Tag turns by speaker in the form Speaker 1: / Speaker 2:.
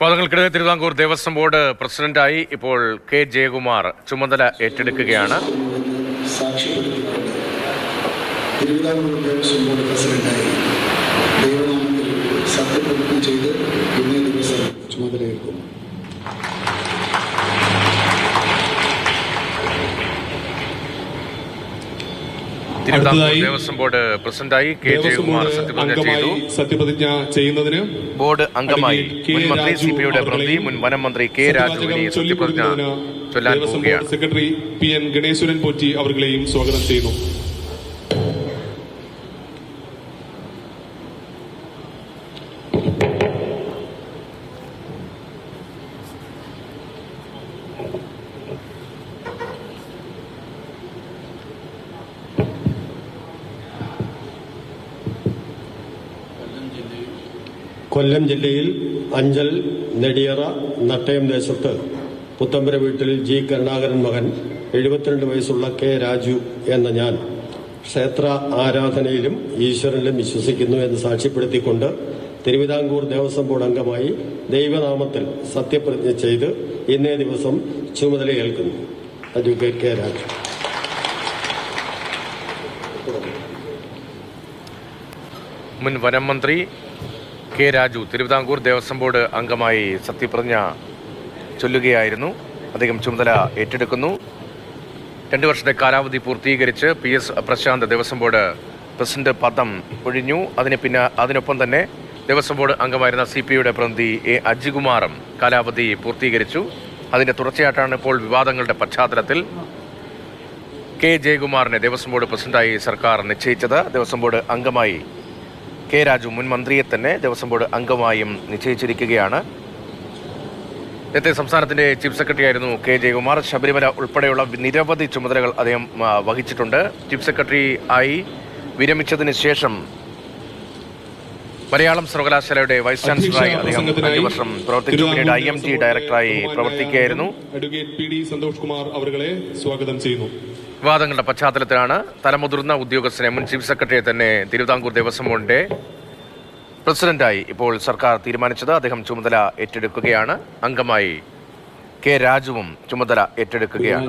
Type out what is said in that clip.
Speaker 1: വാദങ്ങൾക്കിടെ Thiruvithamkoor Devaswom board പ്രസിഡന്റായി ഇപ്പോൾ K Jayakumar ചുമതല ഏറ്റെടുക്കുകയാണ്.
Speaker 2: തിരുവിതാംകൂർ ദേവസ്വം ബോർഡ് ചെയ്ത് ചുമതലയേൽക്കുന്നു.
Speaker 3: അടുത്തതായി
Speaker 1: ദേവസ്വം ബോർഡ് പ്രസിഡന്റായി കെ ജയകുമാർ സത്യപ്രതിജ്ഞ ചെയ്തു.
Speaker 3: സത്യപ്രതിജ്ഞ ചെയ്യുന്നതിന്
Speaker 1: ബോർഡ് അംഗമായി മുൻ മന്ത്രി സി പി യുടെ പ്രതി മുൻ വനം മന്ത്രി കെ രാജുവിനെ സത്യപ്രതിജ്ഞ ചൊല്ലാൻ
Speaker 3: secretary P N Ganeswaran Potti അവർകളെയും സ്വാഗതം ചെയ്യുന്നു.
Speaker 4: കൊല്ലം ജില്ലയിൽ അഞ്ചൽ നെടിയറ നട്ടയം ദേശത്ത് പുത്തമ്പര വീട്ടിൽ ജി കരുണാകരൻ മകൻ എഴുപത്തിരണ്ട് വയസ്സുള്ള കെ രാജു എന്ന ഞാൻ ക്ഷേത്ര ആരാധനയിലും ഈശ്വരനിലും വിശ്വസിക്കുന്നു എന്ന് സാക്ഷ്യപ്പെടുത്തിക്കൊണ്ട് തിരുവിതാംകൂർ ദേവസ്വം ബോർഡ് അംഗമായി ദൈവനാമത്തിൽ സത്യപ്രതിജ്ഞ ചെയ്ത് ഇന്നേ ദിവസം ചുമതലയേൽക്കുന്നു അഡ്വക്കേറ്റ് കെ രാജു.
Speaker 1: മുൻ വനം മന്ത്രി കെ രാജു തിരുവിതാംകൂർ ദേവസ്വം ബോർഡ് അംഗമായി സത്യപ്രതിജ്ഞ ചൊല്ലുകയായിരുന്നു. അദ്ദേഹം ചുമതല ഏറ്റെടുക്കുന്നു. രണ്ട് വർഷത്തെ കാലാവധി പൂർത്തീകരിച്ച് P S Prashanth Devaswom board president പദം ഒഴിഞ്ഞു. അതിന് പിന്നെ അതിനൊപ്പം തന്നെ ദേവസ്വം ബോർഡ് അംഗമായിരുന്ന സി പി ഐയുടെ പ്രതിനിധി എ അജികുമാറും കാലാവധി പൂർത്തീകരിച്ചു. അതിന്റെ തുടർച്ചയായിട്ടാണ് ഇപ്പോൾ വിവാദങ്ങളുടെ പശ്ചാത്തലത്തിൽ കെ ജയകുമാറിനെ ദേവസ്വം ബോർഡ് പ്രസിഡന്റായി സർക്കാർ നിശ്ചയിച്ചത്. ദേവസ്വം ബോർഡ് അംഗമായി കെ രാജു മുൻ മന്ത്രിയെ തന്നെ ദേവസ്വം ബോർഡ് അംഗമായും നിശ്ചയിച്ചിരിക്കുകയാണ്. നേരത്തെ സംസ്ഥാനത്തിന്റെ ചീഫ് സെക്രട്ടറി ആയിരുന്നു കെ ജയകുമാർ. ശബരിമല ഉൾപ്പെടെയുള്ള നിരവധി ചുമതലകൾ അദ്ദേഹം വഹിച്ചിട്ടുണ്ട്. ചീഫ് സെക്രട്ടറി ആയി വിരമിച്ചതിന് ശേഷം മലയാളം സർവകലാശാലയുടെ വൈസ് ചാൻസലറായി അദ്ദേഹം അഞ്ചു വർഷം പ്രവർത്തിച്ചു. പിന്നീട് ഐ എം ടി ഡയറക്ടറായി പ്രവർത്തിക്കുകയായിരുന്നു.
Speaker 3: Advocate P D Santhosh Kumar അവരെ സ്വാഗതം ചെയ്യുന്നു.
Speaker 1: വിവാദങ്ങളുടെ പശ്ചാത്തലത്തിലാണ് തലമുതിർന്ന ഉദ്യോഗസ്ഥനെ മുൻ ചീഫ് സെക്രട്ടറിയെ തന്നെ തിരുവിതാംകൂർ ദേവസ്വം ബോർഡിന്റെ പ്രസിഡന്റായി ഇപ്പോൾ സർക്കാർ തീരുമാനിച്ചത്. അദ്ദേഹം ചുമതല ഏറ്റെടുക്കുകയാണ്. അംഗമായി കെ രാജുവും ചുമതല ഏറ്റെടുക്കുകയാണ്.